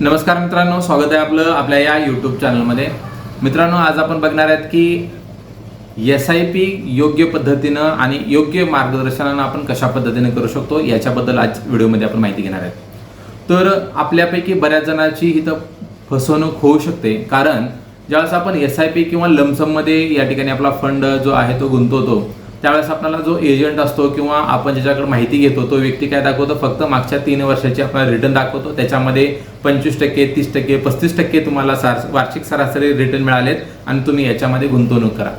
नमस्कार मित्रांनो स्वागत आहे आपलं आपल्या या यूट्यूब चॅनलमध्ये मित्रांनो आज आपण बघणार आहेत की एस आय पी योग्य पद्धतीनं आणि योग्य मार्गदर्शनानं आपण कशा पद्धतीने करू शकतो याच्याबद्दल आज व्हिडिओमध्ये आपण माहिती घेणार आहेत. तर आपल्यापैकी बऱ्याच जणांची इथं फसवणूक होऊ शकते कारण ज्यावेळेस आपण एस आय पी किंवा लमसममध्ये या ठिकाणी आपला फंड जो आहे तो गुंतवतो त्यावेळेस आपल्याला जो एजंट असतो किंवा आपण ज्याच्याकडे माहिती घेतो तो व्यक्ती काय दाखवतो? फक्त मागच्या तीन वर्षाची आपल्याला रिटर्न दाखवतो. त्याच्यामध्ये पंचवीस टक्के तीस टक्के पस्तीस टक्के तुम्हाला सार वार्षिक सरासरी रिटर्न मिळालेत आणि तुम्ही याच्यामध्ये गुंतवणूक करा.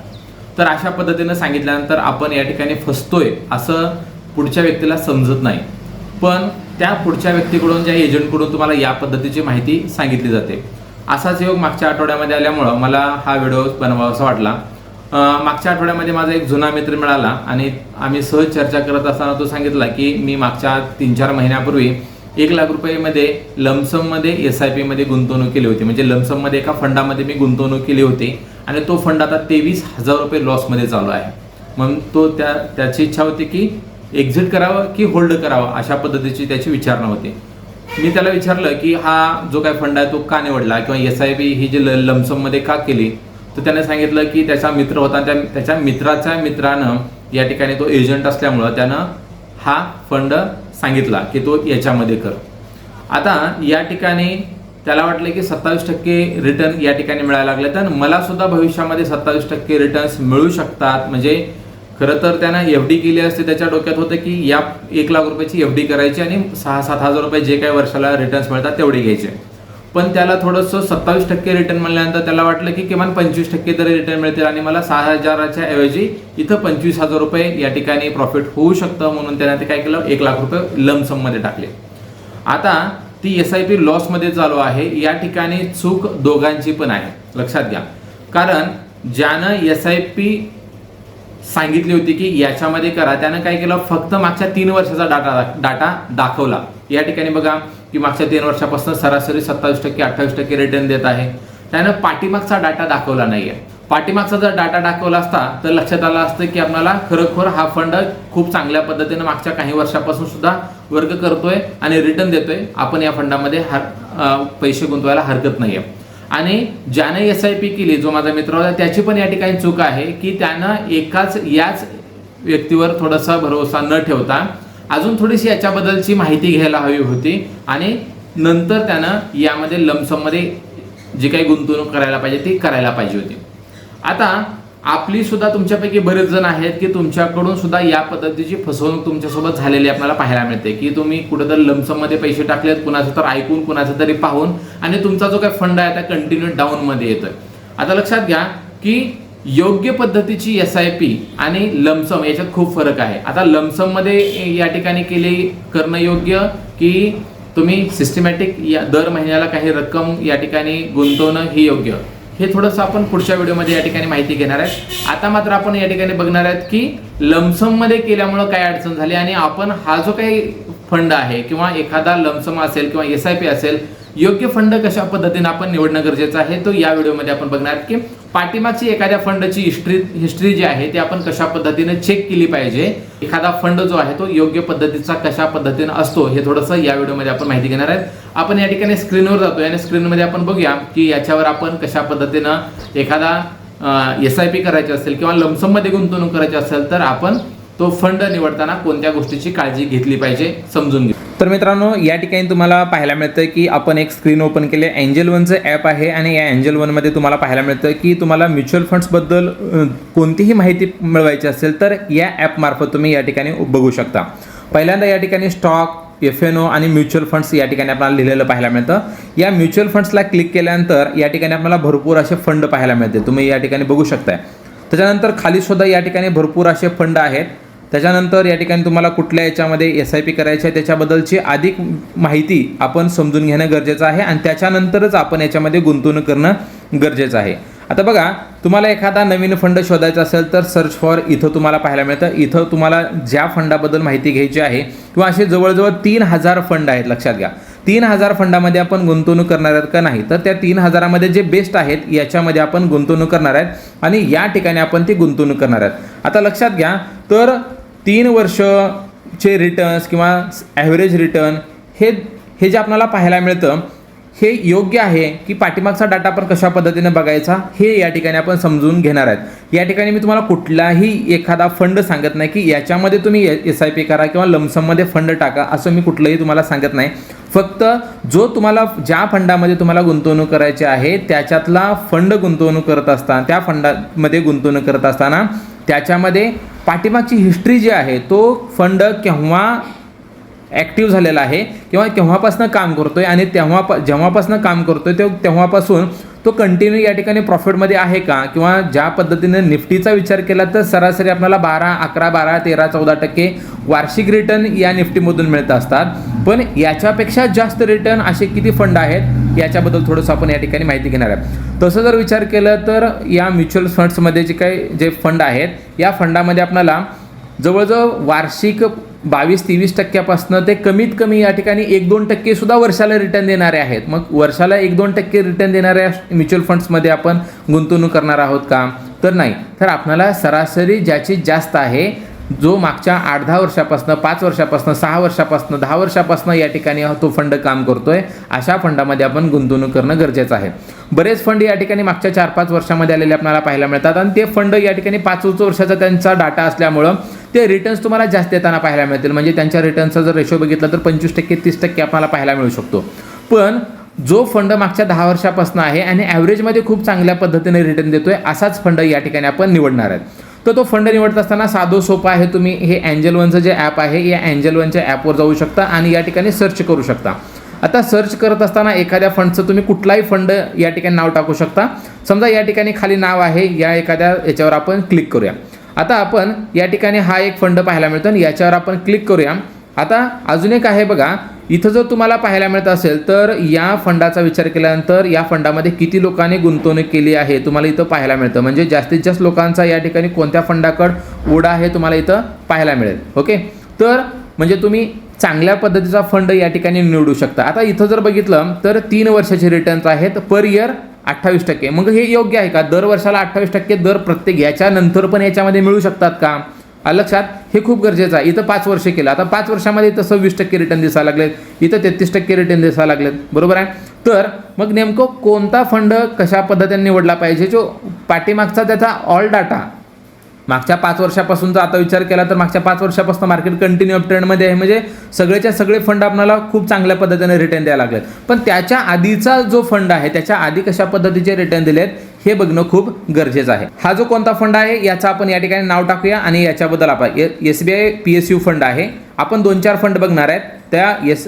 तर अशा पद्धतीनं सांगितल्यानंतर आपण या ठिकाणी फसतोय असं पुढच्या व्यक्तीला समजत नाही. पण त्या पुढच्या व्यक्तीकडून ज्या एजंटकडून तुम्हाला या पद्धतीची माहिती सांगितली जाते. असाच योग मागच्या आठवड्यामध्ये आल्यामुळं मला हा व्हिडिओ बनवावासा वाटला. मागच्या आठवड्यामध्ये माझा एक जुना मित्र मिळाला आणि आम्ही सहज चर्चा करत असताना तो सांगितला की मी मागच्या तीन चार महिन्यापूर्वी एक लाख रुपयेमध्ये लमसममध्ये एस आय पीमध्ये गुंतवणूक केली होती. म्हणजे लमसममध्ये एका फंडामध्ये मी गुंतवणूक केली होती आणि तो फंड आता तेवीस हजार रुपये लॉसमध्ये चालू आहे. म्हणून तो त्या त्याची इच्छा होती की एक्झिट करावं की होल्ड करावं अशा पद्धतीची त्याची विचारणा होती. मी त्याला विचारलं की हा जो काय फंड आहे तो का निवडला किंवा एस आय पी ही जी लमसममध्ये का केली? तर त्याने सांगितलं की त्याचा मित्र होता त्या त्याच्या मित्राच्या मित्रानं या ठिकाणी तो एजंट असल्यामुळं त्यानं हा फंड सांगितला की तो याच्यामध्ये कर. आता या ठिकाणी त्याला वाटलं की सत्तावीस टक्के रिटर्न या ठिकाणी मिळायला लागले तर मला सुद्धा भविष्यामध्ये सत्तावीस टक्के रिटर्न्स मिळू शकतात. म्हणजे खरं तर त्यानं एफ डी केली असते त्याच्या डोक्यात होतं की या एक लाख रुपयाची एफ डी करायची आणि सहा सात हजार रुपये जे काही वर्षाला रिटर्न्स मिळतात तेवढे घ्यायचे. पण त्याला थोडंसं सत्तावीस टक्के रिटर्न मिळाल्यानंतर त्याला वाटलं की किमान पंचवीस टक्के तरी रिटर्न मिळतील आणि मला सहा हजाराच्या ऐवजी इथं पंचवीस हजार रुपये या ठिकाणी प्रॉफिट होऊ शकतं म्हणून त्याने ते काय केलं? एक लाख रुपये लमसममध्ये टाकले. आता ती एस आय पी लॉसमध्ये चालू आहे. या ठिकाणी चूक दोघांची पण आहे. लक्षात घ्या. कारण ज्यानं एस आय पी सांगितली होती की याच्यामध्ये करा त्यानं काय केलं? फक्त मागच्या तीन वर्षाचा डाटा डाटा दाखवला. या ठिकाणी बघा. की मागच्या तीन वर्षापासून सरासरी सत्तावीस टक्के अठ्ठावीस टक्के रिटर्न देत आहे. त्यानं पाठीमागचा डाटा दाखवला नाहीये. पाठीमागचा जर डाटा दाखवला असता तर लक्षात आलं असतं की आपल्याला खरोखर हा फंड खूप चांगल्या पद्धतीने मागच्या काही वर्षापासून सुद्धा वर्ग करतोय आणि रिटर्न देतोय. आपण या फंडामध्ये हर पैसे गुंतवायला हरकत नाहीये. आणि ज्याने एस आय पी केली जो माझा मित्र होता त्याची पण या ठिकाणी चूक आहे की त्यानं एकाच याच व्यक्तीवर थोडासा भरोसा न ठेवता अजून थोडीशी याच्याबद्दलची माहिती घ्यायला हवी होती. आणि नंतर त्यानं यामध्ये लमसममध्ये जी काही गुंतवणूक करायला पाहिजे ती करायला पाहिजे होती. आता आपली सुद्धा तुमच्यापैकी बरेच जण आहेत की तुमच्याकडून सुद्धा या पद्धतीची फसवणूक तुमच्यासोबत झालेली आपल्याला पाहायला मिळते. की तुम्ही कुठेतरी लमसममध्ये पैसे टाकलेत कुणाचं तर ऐकून कुणाचं तरी पाहून आणि तुमचा जो काही फंड आहे त्या कंटिन्यू डाऊनमध्ये येतोय. आता लक्षात घ्या की योग्य पद्धतीची एस आय पी आणि लमसम याच्यात खूप फरक आहे. आता लमसममध्ये या ठिकाणी केली करणं योग्य की तुम्ही सिस्टमॅटिक या दर महिन्याला काही रक्कम या ठिकाणी गुंतवणं ही योग्य. हे थोडंसं आपण पुढच्या व्हिडिओमध्ये या ठिकाणी माहिती घेणार आहेत. आता मात्र आपण या ठिकाणी बघणार आहेत की लमसममध्ये केल्यामुळं काय अडचण झाली आणि आपण हा जो काही फंड आहे किंवा एखादा लमसम असेल किंवा एस आय पी असेल योग्य फंड कशा पद्धतीने आपण निवडणं गरजेचं आहे तो या व्हिडिओमध्ये आपण बघणार की पाठीमागची एखाद्या फंडची हिस्ट्री हिस्ट्री जी आहे ती आपण कशा पद्धतीने चेक केली पाहिजे? एखादा फंड जो आहे तो योग्य पद्धतीचा कशा पद्धतीने असतो हे थोडंसं या व्हिडिओमध्ये आपण माहिती घेणार आहेत. आपण या ठिकाणी स्क्रीनवर जातो आणि स्क्रीनमध्ये आपण बघूया की याच्यावर आपण कशा पद्धतीनं एखादा एस आय पी करायची असेल किंवा लमसममध्ये गुंतवणूक करायची असेल तर आपण तो फंड निवडताना कोणत्या गोष्टीची काळजी घेतली पाहिजे समजून घे. तर मित्रांनो या ठिकाणी तुम्हाला पाहायला मिळतं की आपण एक स्क्रीन ओपन केले. एंजल वनचं ॲप आहे आणि या एंजल वनमध्ये तुम्हाला पाहायला मिळतं की तुम्हाला म्युच्युअल फंड्सबद्दल कोणतीही माहिती मिळवायची असेल तर या ॲपमार्फत तुम्ही या ठिकाणी बघू शकता. पहिल्यांदा या ठिकाणी स्टॉक एफ एन ओ आणि म्युच्युअल फंड्स या ठिकाणी आपल्याला लिहिलेलं पाहायला मिळतं. या म्युच्युअल फंड्सला क्लिक केल्यानंतर या ठिकाणी आपल्याला भरपूर असे फंड पाहायला मिळते तुम्ही या ठिकाणी बघू शकताय. त्याच्यानंतर खाली सुद्धा या ठिकाणी भरपूर असे फंड आहेत. त्याच्यानंतर या ठिकाणी तुम्हाला कुठल्या याच्यामध्ये एस आय पी करायची आहे त्याच्याबद्दलची अधिक माहिती आपण समजून घेणं गरजेचं आहे आणि त्याच्यानंतरच आपण याच्यामध्ये गुंतवणूक करणं गरजेचं आहे. आता बघा तुम्हाला एखादा नवीन फंड शोधायचा असेल तर सर्च फॉर इथं तुम्हाला पाहायला मिळतं. इथं तुम्हाला ज्या फंडाबद्दल माहिती घ्यायची आहे किंवा असे जवळजवळ तीन हजार फंड आहेत लक्षात घ्या. तीन हजार फंडामध्ये आपण गुंतवणूक करणार आहेत का नाही? तर त्या तीन हजारामध्ये जे बेस्ट आहेत याच्यामध्ये आपण गुंतवणूक करणार आहेत आणि या ठिकाणी आपण ती गुंतवणूक करणार आहेत. आता लक्षात घ्या तर तीन वर्षचे रिटर्न्स किंवा ॲव्हरेज रिटर्न हे हे जे आपल्याला पाहायला मिळतं हे योग्य आहे की पाठीमागचा डाटा आपण कशा पद्धतीने बघायचा हे या ठिकाणी आपण समजून घेणार आहेत. या ठिकाणी मी तुम्हाला कुठलाही एखादा फंड सांगत नाही की याच्यामध्ये तुम्ही एस आय पी करा किंवा लमसममध्ये फंड टाका असं मी कुठलंही तुम्हाला सांगत नाही. फक्त जो तुम्हाला ज्या फंडामध्ये तुम्हाला गुंतवणूक करायची आहे त्याच्यातला फंड गुंतवणूक करत असताना त्या फंडामध्ये गुंतवणूक करत असताना त्याच्यामध्ये पाठीमागची हिस्ट्री जी आहे तो फंड केव्हा ॲक्टिव्ह झालेला आहे किंवा केव्हापासून काम करतो आहे आणि तेव्हा प जेव्हापासून काम करतोय ते तेव्हापासून तो कंटिन्यू या ठिकाणी प्रॉफिटमध्ये आहे का? किंवा ज्या पद्धतीने निफ्टीचा विचार केला तर सरासरी आपल्याला बारा अकरा बारा तेरा चौदा टक्के वार्षिक रिटर्न या निफ्टीमधून मिळत असतात. पण याच्यापेक्षा जास्त रिटर्न असे किती फंड आहेत? याच्याबद्दल थोडंसं आपण या ठिकाणी माहिती घेणार आहे. तसं जर विचार केलं तर या म्युच्युअल फंड्समध्ये जे काही जे फंड आहेत या फंडामध्ये आपल्याला जवळजवळ वार्षिक बावीस तेवीस टक्क्यापासून ते कमीत कमी या ठिकाणी एक दोन टक्के सुद्धा वर्षाला रिटर्न देणारे आहेत. मग वर्षाला एक दोन टक्के रिटर्न देणाऱ्या म्युच्युअल फंड्समध्ये आपण गुंतवणूक करणार आहोत का? तर नाही. तर आपल्याला सरासरी ज्याची जास्त आहे जो मागच्या आठ दहा वर्षापासून पाच वर्षापासून सहा वर्षापासून दहा वर्षापासून या ठिकाणी तो फंड काम करतोय अशा फंडामध्ये आपण गुंतवणूक करणं गरजेचं आहे. बरेच फंड या ठिकाणी मागच्या चार पाच वर्षामध्ये आलेले आपल्याला पाहायला मिळतात आणि ते फंड या ठिकाणी पाच वर्षाचा त्यांचा डाटा असल्यामुळं ते रिटर्न्स तुम्हाला जास्त येताना पाहायला मिळतील. म्हणजे त्यांच्या रिटर्नचा जर रेशो बघितला तर पंचवीस टक्के तीस टक्के आपल्याला पाहायला मिळू शकतो. पण जो फंड मागच्या दहा वर्षापासून आहे आणि ॲव्हरेजमध्ये खूप चांगल्या पद्धतीने रिटर्न देतोय असाच फंड या ठिकाणी आपण निवडणार आहेत. तर तो फंड निवडत असताना साधो सोपा आहे तुम्ही हे अँजल वनचं जे ॲप आहे या अँजल वनच्या ॲपवर जाऊ शकता आणि या ठिकाणी सर्च करू शकता. आता सर्च करत असताना एखाद्या फंडचं तुम्ही कुठलाही फंड या ठिकाणी नाव टाकू शकता. समजा या ठिकाणी खाली नाव आहे या एखाद्या याच्यावर आपण क्लिक करूया. आता आपण या ठिकाणी हा एक फंड पाहायला मिळतो आणि याच्यावर आपण क्लिक करूया. आता अजून एक आहे बघा इथं जर तुम्हाला पाहायला मिळत असेल तर या फंडाचा विचार केल्यानंतर या फंडामध्ये किती लोकांनी गुंतवणूक केली आहे तुम्हाला इथं पाहायला मिळतं. म्हणजे जास्तीत जास्त लोकांचा या ठिकाणी कोणत्या फंडाकडं ओढा आहे तुम्हाला इथं पाहायला मिळेल. ओके? तर म्हणजे तुम्ही चांगल्या पद्धतीचा फंड या ठिकाणी निवडू शकता. आता इथं जर बघितलं तर तीन वर्षाचे रिटर्न्स आहेत पर इयर अठ्ठावीस टक्के. मग हे योग्य आहे का? दर वर्षाला अठ्ठावीस टक्के दर प्रत्येक याच्यानंतर पण याच्यामध्ये मिळू शकतात का? लक्षात हे खूप गरजेचं आहे. इथं पाच वर्ष केलं. आता पाच वर्षामध्ये इथं सव्वीस टक्के रिटर्न दिसायला लागलेत. इथं तेहतीस टक्के रिटर्न दिसायला लागलेत. बरोबर आहे? तर मग नेमकं कोणता फंड कशा पद्धतीने निवडला पाहिजे? जो पाठीमागचा त्याचा ऑल डाटा मागच्या पाच वर्षापासूनचा आता विचार केला तर मागच्या पाच वर्षापासून मार्केट कंटिन्यू अप ट्रेंडमध्ये आहे. म्हणजे सगळेच्या सगळे फंड आपल्याला खूप चांगल्या पद्धतीने रिटर्न द्यायला लागलेत. पण त्याच्या आधीचा जो फंड आहे त्याच्या आधी कशा पद्धतीचे रिटर्न दिलेत हे बघणं खूप गरजेचं आहे. हा जो कोणता फंड आहे याचा आपण या ठिकाणी नाव टाकूया आणि याच्याबद्दल आपण S B I P S U fund आहे. आपण दोन चार फंड बघणार आहेत. त्या एस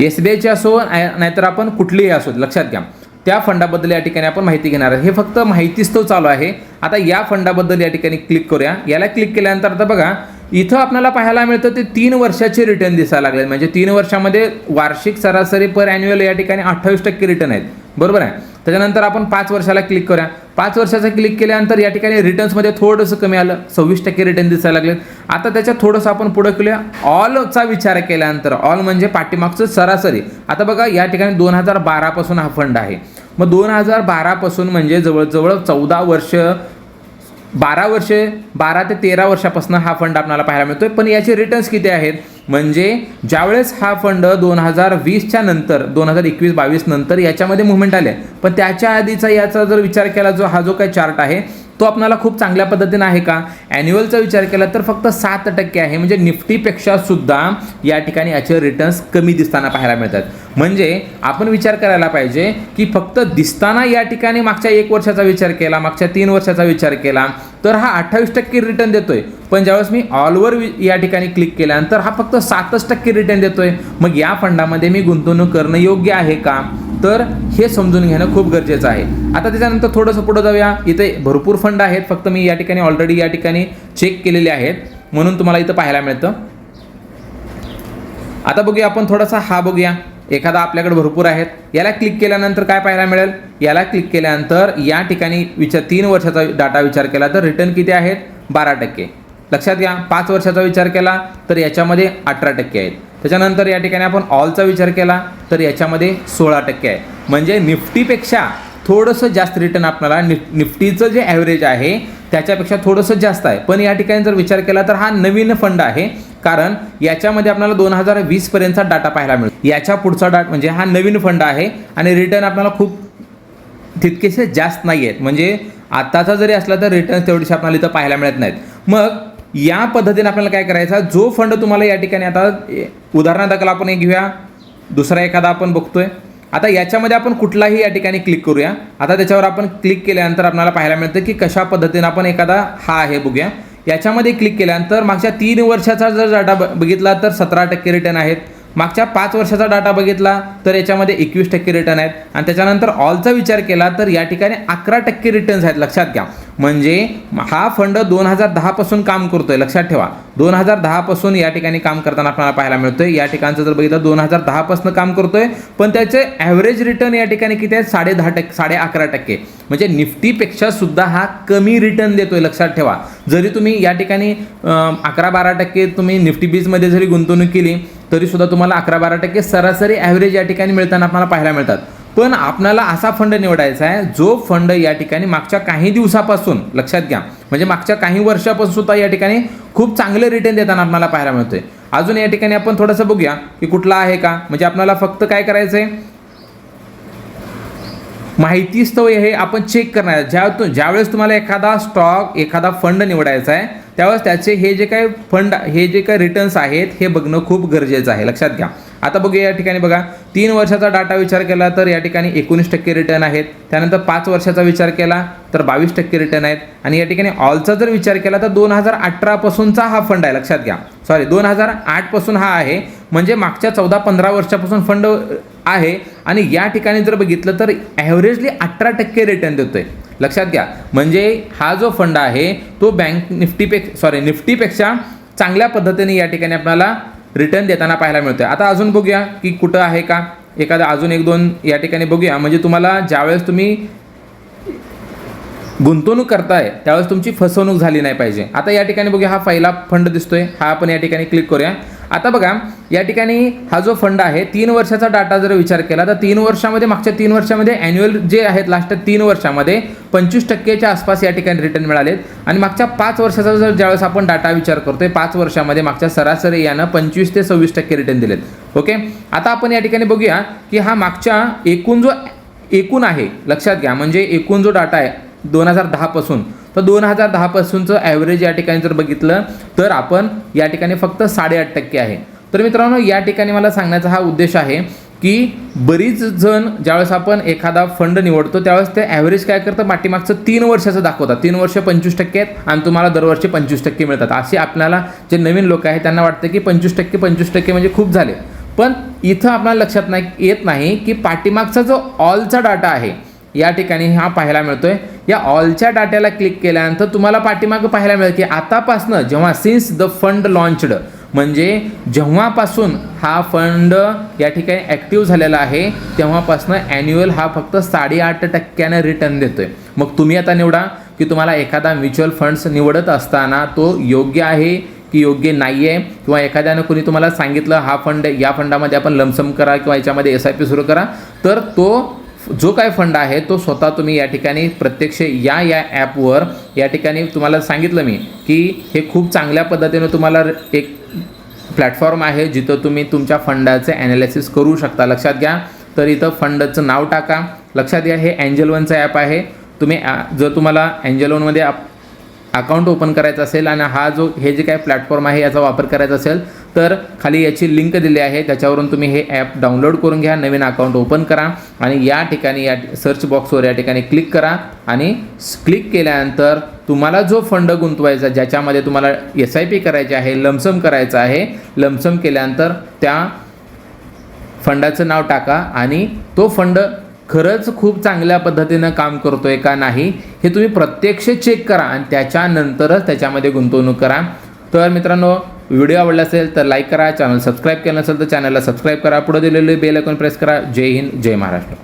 एस बी आयचे असो नाहीतर आपण कुठलीही असो लक्षात घ्या. त्या फंडाबद्दल या ठिकाणी आपण माहिती घेणार आहे हे फक्त माहितीस्तव चालू आहे. आता या फंडाबद्दल या ठिकाणी क्लिक करूया. याला क्लिक केल्यानंतर आता बघा इथं आपल्याला पाहायला मिळतं ते तीन वर्षाचे रिटर्न दिसायला लागले म्हणजे तीन वर्षामध्ये वार्षिक सरासरी पर ॲन्युअल या ठिकाणी अठ्ठावीस टक्के रिटर्न आहेत. बरोबर आहे? त्याच्यानंतर आपण पाच वर्षाला क्लिक करूया. पाच वर्षाचं क्लिक केल्यानंतर या ठिकाणी रिटर्न्समध्ये थोडंसं कमी आलं. सव्वीस टक्के रिटर्न दिसायला लागले. आता त्याच्यात थोडंसं आपण पुढं केलं ऑलचा विचार केल्यानंतर ऑल म्हणजे पाठीमागचं सरासरी. आता बघा या ठिकाणी दोन हजार बारापासून हा फंड आहे. मग दोन हजार बारापासून म्हणजे जवळजवळ चौदा वर्ष बारा वर्षे बारा ते तेरा वर्षापासून हा फंड आपल्याला पाहायला मिळतोय. पण याचे रिटर्न्स किती आहेत? म्हणजे ज्यावेळेस हा फंड दोन हजार वीसच्या नंतर दोन हजार एकवीस बावीस नंतर याच्यामध्ये मुवमेंट आले. पण त्याच्या आधीचा याचा जर विचार केला जो हा जो काही चार्ट आहे तो आपल्याला खूप चांगल्या पद्धतीने आहे का? ॲन्युअलचा विचार केला तर फक्त सात टक्के आहे. म्हणजे निफ्टीपेक्षा सुद्धा या ठिकाणी याचे रिटर्न्स कमी दिसताना पाहायला मिळतात. म्हणजे आपण विचार करायला पाहिजे की फक्त दिसताना या ठिकाणी मागच्या एक वर्षाचा विचार केला मागच्या तीन वर्षाचा विचार केला तर हा अठ्ठावीस टक्के रिटर्न देतोय. पण ज्यावेळेस मी ऑलवर या ठिकाणी क्लिक केल्यानंतर हा फक्त सातच टक्के रिटर्न देतोय. मग या फंडामध्ये मी गुंतवणूक करणं योग्य आहे का? तर हे समजून घेणं खूप गरजेचं आहे. आता त्याच्यानंतर थोडंसं पुढं जाऊया. इथे भरपूर फंड आहेत. फक्त मी या ठिकाणी ऑलरेडी या ठिकाणी चेक केलेले आहेत. म्हणून तुम्हाला इथं पाहायला मिळतं. आता बघूया आपण थोडासा हा बघूया. एखादा आपल्याकडे भरपूर आहेत. याला क्लिक केल्यानंतर काय पाहायला मिळेल? याला क्लिक केल्यानंतर या ठिकाणी विचार तीन वर्षाचा डाटा विचार केला तर रिटर्न किती आहेत? बारा टक्के. लक्षात घ्या पाच वर्षाचा विचार केला तर याच्यामध्ये अठरा टक्के आहेत. त्याच्यानंतर या ठिकाणी आपण ऑलचा विचार केला तर याच्यामध्ये सोळा टक्के आहे. म्हणजे निफ्टीपेक्षा थोडंसं जास्त रिटर्न आपल्याला निफ निफ्टीचं जे ॲव्हरेज आहे त्याच्यापेक्षा थोडंसं जास्त आहे. पण या ठिकाणी जर विचार केला तर हा नवीन फंड आहे. कारण याच्यामध्ये आपल्याला दोन हजार वीसपर्यंतचा डाटा पाहायला मिळतो. याच्या पुढचा डाटा म्हणजे हा नवीन फंड आहे आणि रिटर्न आपल्याला खूप तितकेसे जास्त नाही आहेत म्हणजे आत्ताचा जरी असला तर रिटर्न तेवढीशी आपल्याला इथं पाहायला मिळत नाहीत. मग या पद्धतीने आपल्याला काय करायचा जो फंड तुम्हाला या ठिकाणी आता उदाहरणादाखल आपण एक घेऊया. दुसरा एखादा आपण बघतोय. आता याच्यामध्ये आपण कुठलाही या ठिकाणी क्लिक करूया. आता त्याच्यावर आपण क्लिक केल्यानंतर आपल्याला पाहायला मिळतं की कशा पद्धतीने आपण एखादा हा आहे बघूया. याच्यामध्ये क्लिक केल्यानंतर मागच्या तीन वर्षाचा जर डाटा ब- बघितला तर सतरा टक्के रिटर्न आहेत. मागच्या पाच वर्षाचा डाटा बघितला तर याच्यामध्ये एकवीस टक्के रिटर्न आहेत. आणि त्याच्यानंतर ऑलचा विचार केला तर या ठिकाणी अकरा टक्के रिटर्न्स आहेत लक्षात घ्या. म्हणजे हा फंड दोन हजार दहापासून काम करतोय लक्षात ठेवा. दोन हजार दहापासून या ठिकाणी काम करताना आपल्याला पाहायला मिळतोय. या ठिकाणचं जर बघितलं दोन हजार दहापासून काम करतोय पण त्याचे ॲव्हरेज रिटर्न या ठिकाणी किती आहेत? साडे दहा टक्के साडे अकरा टक्के. म्हणजे निफ्टीपेक्षा सुद्धा हा कमी रिटर्न देतोय लक्षात ठेवा. जरी तुम्ही या ठिकाणी अकरा बारा टक्के तुम्ही निफ्टी बीजमध्ये जरी गुंतवणूक केली तरी सुद्धा तुम्हाला अकरा बारा टक्के सरासरी ॲव्हरेज या ठिकाणी मिळताना आपल्याला पाहायला मिळतात. पण आपल्याला असा फंड निवडायचा आहे जो फंड या ठिकाणी मागच्या काही दिवसापासून लक्षात घ्या म्हणजे मागच्या काही वर्षापासून सुद्धा या ठिकाणी खूप चांगले रिटर्न देताना आपल्याला पाहायला मिळतोय. अजून या ठिकाणी आपण थोडंसं बघूया की कुठला आहे का? म्हणजे आपल्याला फक्त काय करायचं आहे माहिती स्थळ हे आपण चेक करणार ज्या ज्यावेळेस तुम्हाला एखादा स्टॉक एखादा फंड निवडायचा आहे त्यावेळेस त्याचे हे जे काही फंड हे जे काही रिटर्न्स आहेत हे बघणं खूप गरजेचं आहे. लक्षात घ्या. आता बघूया या ठिकाणी बघा. तीन वर्षाचा डाटा विचार केला तर या ठिकाणी एकोणीस टक्के रिटर्न आहेत. त्यानंतर पाच वर्षाचा विचार केला तर बावीस टक्के रिटर्न आहेत. आणि या ठिकाणी ऑलचा जर विचार केला तर दोन हजार अठरापासूनचा हा फंड आहे. लक्षात घ्या. सॉरी दोन हजार आठपासून हा आहे. म्हणजे मागच्या चौदा पंधरा वर्षापासून फंड आहे. आणि या ठिकाणी जर बघितलं तर ॲव्हरेजली अठरा टक्के रिटर्न देतो आहे लक्षात घ्या. म्हणजे हा जो फंड आहे तो बँक निफ्टीपेक्षा सॉरी निफ्टीपेक्षा चांगल्या पद्धतीने या ठिकाणी आपल्याला रिटर्न देताना पाहायला मिळतोय. आता अजून बघूया की कुठं आहे का? एखादा अजून एक दोन या ठिकाणी बघूया. म्हणजे तुम्हाला ज्यावेळेस तुम्ही गुंतवणूक करताय त्यावेळेस तुमची फसवणूक झाली नाही पाहिजे. आता या ठिकाणी बघूया हा पहिला फंड दिसतोय. हा आपण या ठिकाणी क्लिक करूया. आता बघा या ठिकाणी हा जो फंड आहे तीन वर्षाचा डाटा जर विचार केला तर तीन वर्षामध्ये मागच्या तीन वर्षामध्ये अॅन्युअल जे आहेत लास्ट तीन वर्षामध्ये पंचवीस टक्केच्या आसपास या ठिकाणी रिटर्न मिळालेत. आणि मागच्या पाच वर्षाचा जर ज्यावेळेस आपण डाटा विचार करतोय पाच वर्षामध्ये मागच्या सरासरी यानं पंचवीस ते सव्वीस टक्के रिटर्न दिलेत. ओके आता आपण या ठिकाणी बघूया की हा मागच्या एकूण जो एकूण आहे लक्षात घ्या म्हणजे एकूण जो डाटा आहे दोन हजार दहापासून तर दोन हजार दहापासूनचं ॲव्हरेज या ठिकाणी जर बघितलं तर आपण या ठिकाणी फक्त साडेआठ टक्के आहे. तर मित्रांनो या ठिकाणी मला सांगण्याचा हा उद्देश आहे की बरीच जण ज्यावेळेस आपण एखादा फंड निवडतो त्यावेळेस ते ॲव्हरेज काय करतं? पाठीमागचं तीन वर्षाचं दाखवतात. तीन वर्ष पंचवीस टक्के आहेत आणि तुम्हाला दरवर्षी पंचवीस टक्के मिळतात. असे आपल्याला जे नवीन लोक आहेत त्यांना वाटतं की पंचवीस टक्के पंचवीस टक्के म्हणजे खूप झाले. पण इथं आपल्याला लक्षात नाही येत नाही की पाठीमागचा जो ऑलचा डाटा आहे या ठिकाणी हा पाहायला मिळतोय. या ऑलच्या डाट्याला क्लिक केल्यानंतर तुम्हाला पाठीमागं पाहायला मिळेल की आतापासनं जेव्हा सिन्स द फंड लॉन्च्ड म्हणजे जेव्हापासून हा फंड या ठिकाणी ॲक्टिव्ह झालेला आहे तेव्हापासनं ॲन्युअल हा फक्त साडेआठ टक्क्यानं रिटर्न देतोय. मग तुम्ही आता निवडा की तुम्हाला एखादा म्युच्युअल फंड्स निवडत असताना तो योग्य आहे की योग्य नाही आहे किंवा एखाद्यानं कोणी तुम्हाला सांगितलं हा फंड या फंडामध्ये आपण लमसम करा किंवा याच्यामध्ये एस आय पी सुरू करा तर तो जो काय फंड आहे तो स्वतः तुम्ही या ठिकाणी प्रत्यक्ष या या ॲपवर या ठिकाणी तुम्हाला सांगितलं मी की हे खूप चांगल्या पद्धतीनं तुम्हाला एक प्लॅटफॉर्म आहे जिथं तुम्ही तुमच्या फंडाचे ॲनालिसिस करू शकता. लक्षात घ्या. तर इथं फंडचं नाव टाका. लक्षात घ्या हे अँजल वनचं ॲप आहे. तुम्ही जर तुम्हाला अँजल वनमध्ये अकाउंट ओपन करायचं असेल आणि हा जो हे जे काय प्लॅटफॉर्म आहे याचा वापर करायचा असेल तर खाली याची लिंक दिली आहे. त्याच्यावरून तुम्ही हे ॲप डाउनलोड करून घ्या. नवीन अकाउंट ओपन करा. आणि या ठिकाणी या सर्च बॉक्सवर या ठिकाणी क्लिक करा. आणि क्लिक केल्यानंतर तुम्हाला जो फंड गुंतवायचा ज्याच्यामध्ये तुम्हाला एस आय पी करायची आहे लमसम करायचं आहे लमसम केल्यानंतर त्या फंडाचं नाव टाका. आणि तो फंड खरंच खूप चांगल्या पद्धतीनं काम करतोय का नाही हे तुम्ही प्रत्यक्ष चेक करा. आणि त्याच्यानंतरच त्याच्यामध्ये गुंतवणूक करा. तर मित्रांनो व्हिडिओ आवडला असेल तर लाईक करा चॅनल सबस्क्राईब केलं नसेल तर चॅनलला सबस्क्राईब करा. पुढे दिलेले बेल आयकॉन प्रेस करा. जय हिंद जय महाराष्ट्र.